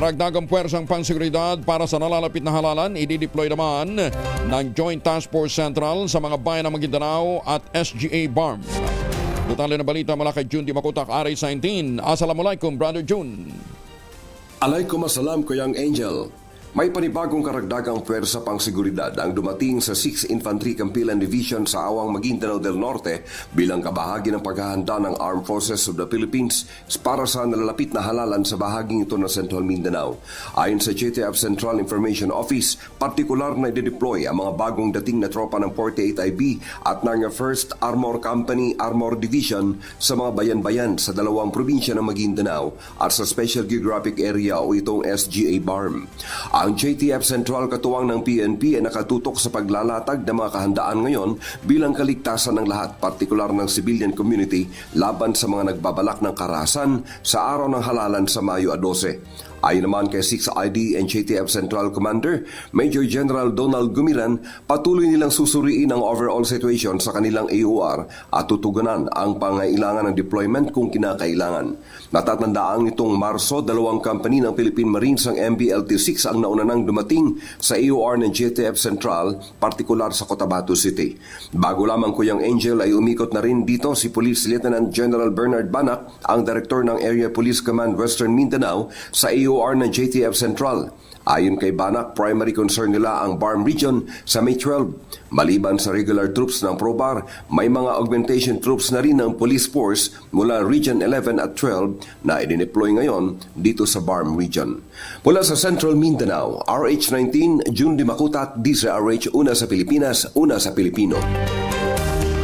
Karagdagang puwersang panseguridad para sa nalalapit na halalan, idideploy naman ng Joint Task Force Central sa mga bayan ng Maguindanao at SGA BARM. Detalye na balita mula kay June Di Makutak, RA19. Assalamualaikum, Brother June. Alaykum assalam, Kuyang Angel. May panibagong karagdagang pwersa pang seguridad ang dumating sa 6th Infantry Campilan Division sa Awang Maguindanao del Norte bilang kabahagi ng paghahanda ng Armed Forces of the Philippines para sa nalalapit na halalan sa bahaging ito ng Central Mindanao. Ayon sa JTF Central Information Office, partikular na i-deploy ang mga bagong dating na tropa ng 48IB at ng 1st Armor Company Armor Division sa mga bayan-bayan sa dalawang probinsya ng Maguindanao at sa Special Geographic Area o itong SGA BARM. Ang JTF Central katuwang ng PNP ay nakatutok sa paglalatag ng mga kahandaan ngayon bilang kaligtasan ng lahat, partikular ng civilian community laban sa mga nagbabalak ng karahasan sa araw ng halalan sa Mayo 12. Ayon naman kay 6ID and JTF Central Commander, Major General Donald Gumiran, patuloy nilang susuriin ang overall situation sa kanilang AOR at tutugunan ang pangailangan ng deployment kung kinakailangan. Natatandaan nitong Marso, dalawang company ng Philippine Marines ang MBLT-6 ang nauna nang dumating sa AOR ng JTF Central, partikular sa Cotabato City. Bago lamang Kuyang Angel ay umikot na rin dito si Police Lieutenant General Bernard Banak, ang Director ng Area Police Command Western Mindanao sa AOR ng JTF Central. Ayon kay Banak, primary concern nila ang BARM region sa May 12. Maliban sa regular troops ng PROBAR, may mga augmentation troops na rin ng police force mula Region 11 at 12 na idineploy ngayon dito sa BARM region. Mula sa Central Mindanao, RH19, June Di Makutat, DZRH, una sa Pilipinas, una sa Pilipino.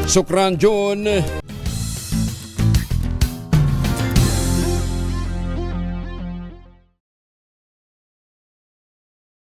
Sukran June.